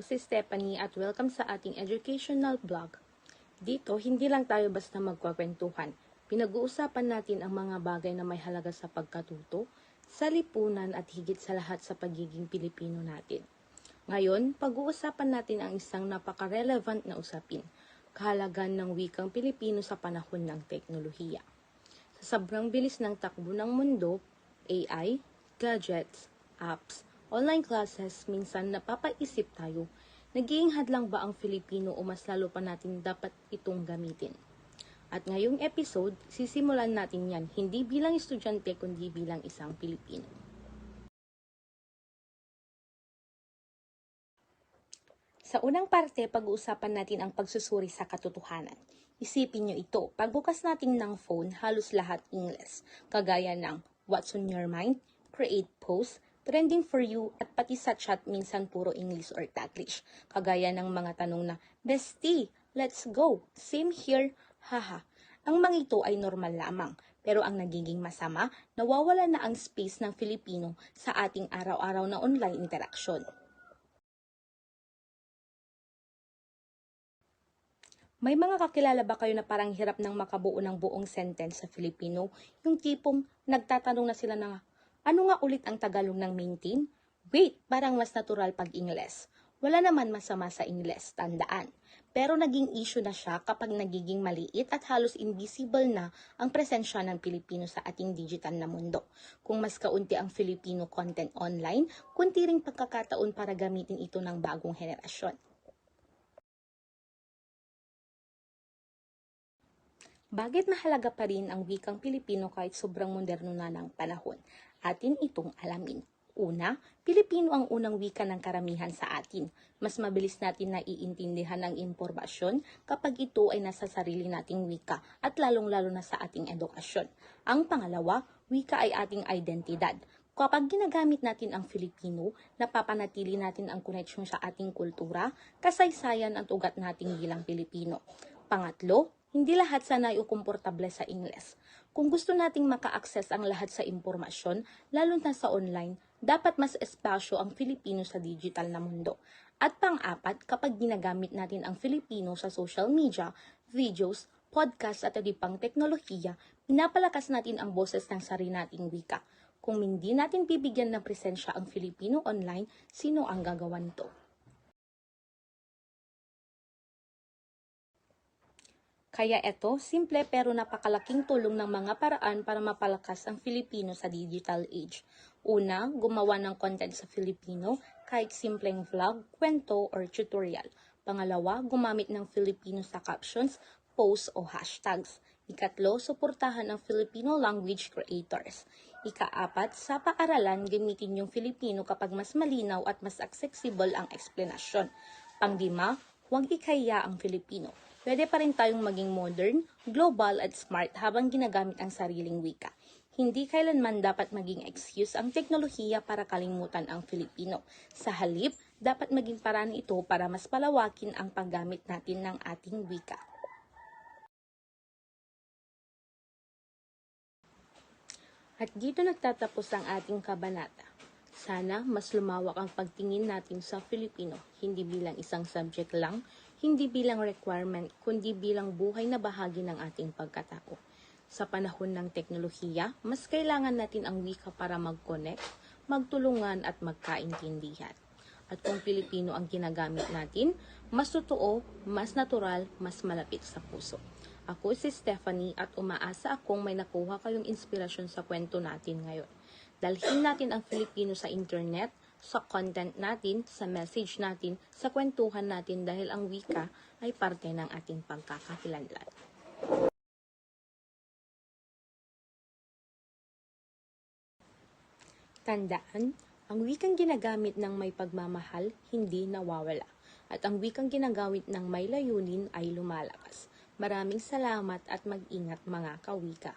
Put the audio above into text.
si Stephanie at welcome sa ating educational blog. Dito, hindi lang tayo basta magkwakwentuhan. Pinag-uusapan natin ang mga bagay na may halaga sa pagkatuto, sa lipunan at higit sa lahat sa pagiging Pilipino natin. Ngayon, pag-uusapan natin ang isang napaka-relevant na usapin, kahalagan ng wikang Pilipino sa panahon ng teknolohiya. Sa sobrang bilis ng takbo ng mundo, AI, gadgets, apps, online classes, minsan napapaisip tayo, naging hadlang ba ang Filipino o mas lalo pa natin dapat itong gamitin? At ngayong episode, sisimulan natin yan hindi bilang estudyante kundi bilang isang Pilipino. Sa unang parte, pag-uusapan natin ang pagsusuri sa katotohanan. Isipin nyo ito, pagbukas natin ng phone, halos lahat English, kagaya ng what's on your mind, create post, trending for you, at pati sa chat minsan puro English or Taglish, kagaya ng mga tanong na, Bestie, let's go, same here, haha. Ang mga ito ay normal lamang, pero ang nagiging masama, nawawala na ang space ng Filipino sa ating araw-araw na online interaction. May mga kakilala ba kayo na parang hirap nang makabuo ng buong sentence sa Filipino? Yung tipong nagtatanong na sila na, ano nga ulit ang Tagalog ng maintain? Wait, parang mas natural pag Ingles. Wala naman masama sa Ingles, tandaan. Pero naging issue na siya kapag nagiging maliit at halos invisible na ang presensya ng Pilipino sa ating digital na mundo. Kung mas kaunti ang Filipino content online, kunti ring pagkakataon para gamitin ito ng bagong henerasyon. Bakit mahalaga pa rin ang wikang Pilipino kahit sobrang moderno na ng panahon? Atin itong alamin. Una, Pilipino ang unang wika ng karamihan sa atin. Mas mabilis natin naiintindihan ang impormasyon kapag ito ay nasa sarili nating wika at lalong-lalo na sa ating edukasyon. Ang pangalawa, wika ay ating identidad. Kapag ginagamit natin ang Filipino, napapanatili natin ang koneksyon sa ating kultura, kasaysayan at ugat nating bilang Pilipino. Pangatlo, hindi lahat sanay o komportable sa Ingles. Kung gusto nating maka-access ang lahat sa impormasyon, lalo na sa online, dapat mas espasyo ang Filipino sa digital na mundo. At pang-apat, kapag ginagamit natin ang Filipino sa social media, videos, podcast at iba pang teknolohiya, pinapalakas natin ang boses ng sarili nating wika. Kung hindi natin bibigyan ng presensya ang Filipino online, sino ang gagawa nito? Kaya ito, simple pero napakalaking tulong ng mga paraan para mapalakas ang Filipino sa digital age. Una, gumawa ng content sa Filipino, kahit simpleng vlog, kwento, or tutorial. Pangalawa, gumamit ng Filipino sa captions, posts o hashtags. Ikatlo, suportahan ang Filipino language creators. Ikaapat, sa paaralan, gamitin yung Filipino kapag mas malinaw at mas accessible ang explanation. Panglima, huwag ikaya ang Filipino. Pwede pa rin tayong maging modern, global at smart habang ginagamit ang sariling wika. Hindi kailanman dapat maging excuse ang teknolohiya para kalimutan ang Filipino. Sa halip, dapat maging paraan ito para mas palawakin ang paggamit natin ng ating wika. At dito nagtatapos ang ating kabanata. Sana mas lumawak ang pagtingin natin sa Filipino, hindi bilang isang subject lang, hindi bilang requirement, kundi bilang buhay na bahagi ng ating pagkatao. Sa panahon ng teknolohiya, mas kailangan natin ang wika para mag-connect, magtulungan at magkaintindihan. At kung Pilipino ang ginagamit natin, mas totoo, mas natural, mas malapit sa puso. Ako si Stephanie at umaasa akong may nakuha kayong inspirasyon sa kwento natin ngayon. Dalhin natin ang Filipino sa internet, sa content natin, sa message natin, sa kwentuhan natin dahil ang wika ay parte ng ating pagkakakilanlan. Tandaan, ang wikang ginagamit ng may pagmamahal, hindi nawawala. At ang wikang ginagamit ng may layunin ay lumalakas. Maraming salamat at mag-ingat mga kawika.